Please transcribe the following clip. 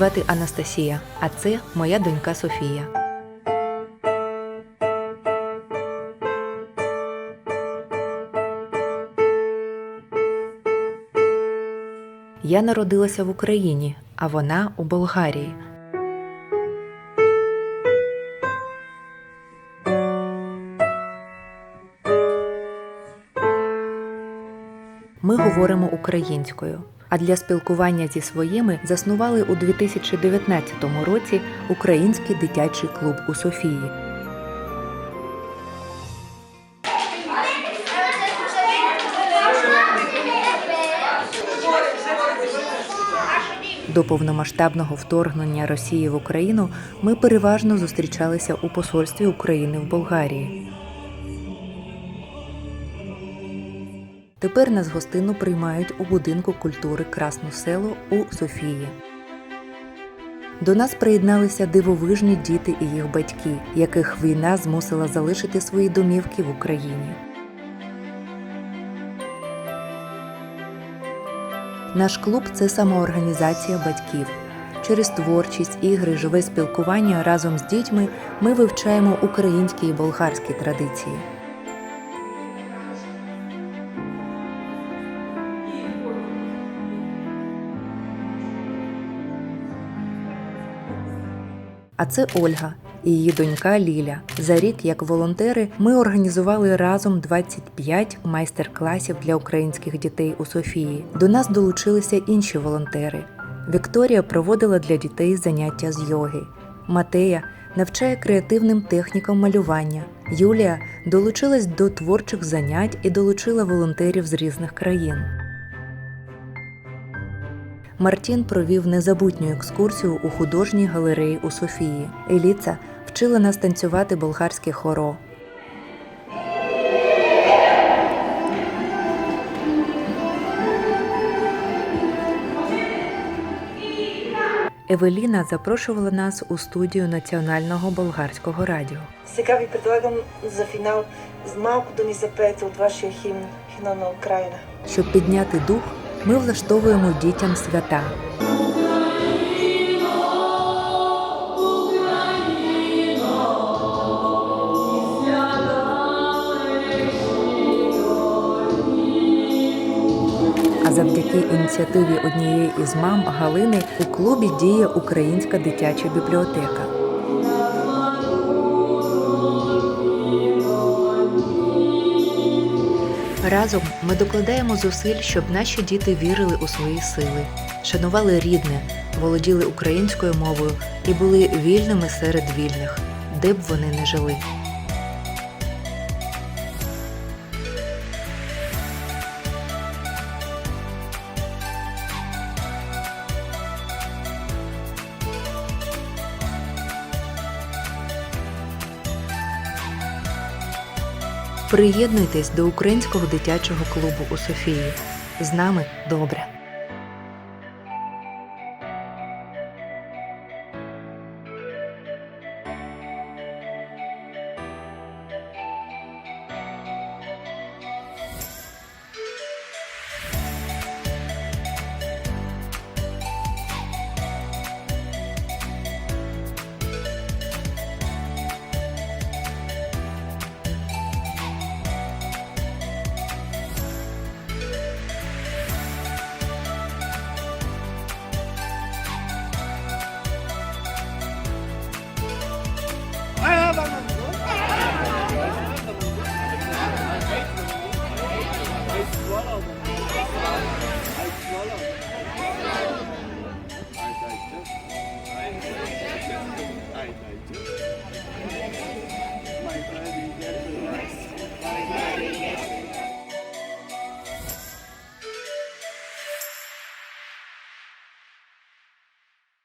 звати Анастасія, а це моя донька Софія. Я народилася в Україні, а вона у Болгарії. Ми говоримо українською. А для спілкування зі своїми заснували у 2019 році Український дитячий клуб у Софії. До повномасштабного вторгнення Росії в Україну ми переважно зустрічалися у посольстві України в Болгарії. Тепер нас гостину приймають у будинку культури Красну село у Софії. До нас приєдналися дивовижні діти і їх батьки, яких війна змусила залишити свої домівки в Україні. Наш клуб це самоорганізація батьків. Через творчість, ігри, живе спілкування разом з дітьми ми вивчаємо українські і болгарські традиції. А це Ольга і її донька Ліля. За рік, як волонтери, ми організували разом 25 майстер-класів для українських дітей у Софії. До нас долучилися інші волонтери. Вікторія проводила для дітей заняття з йоги. Матея навчає креативним технікам малювання. Юлія долучилась до творчих занять і долучила волонтерів з різних країн. Мартін провів незабутню екскурсію у художній галереї у Софії. Еліца вчила нас танцювати болгарське хоро. Евеліна запрошувала нас у студію Національного болгарського радіо. Сега ви предлагам за финал малко да ни запеете от вашия химн, химна на Украина. Щоб підняти дух, ми влаштовуємо дітям свята. Завдяки ініціативі однієї із мам Галини у клубі діє українська дитяча бібліотека. Разом ми докладаємо зусиль, щоб наші діти вірили у свої сили, шанували рідне, володіли українською мовою і були вільними серед вільних, де б вони не жили. Приєднуйтесь до українського дитячого клубу у Софії. З нами добре.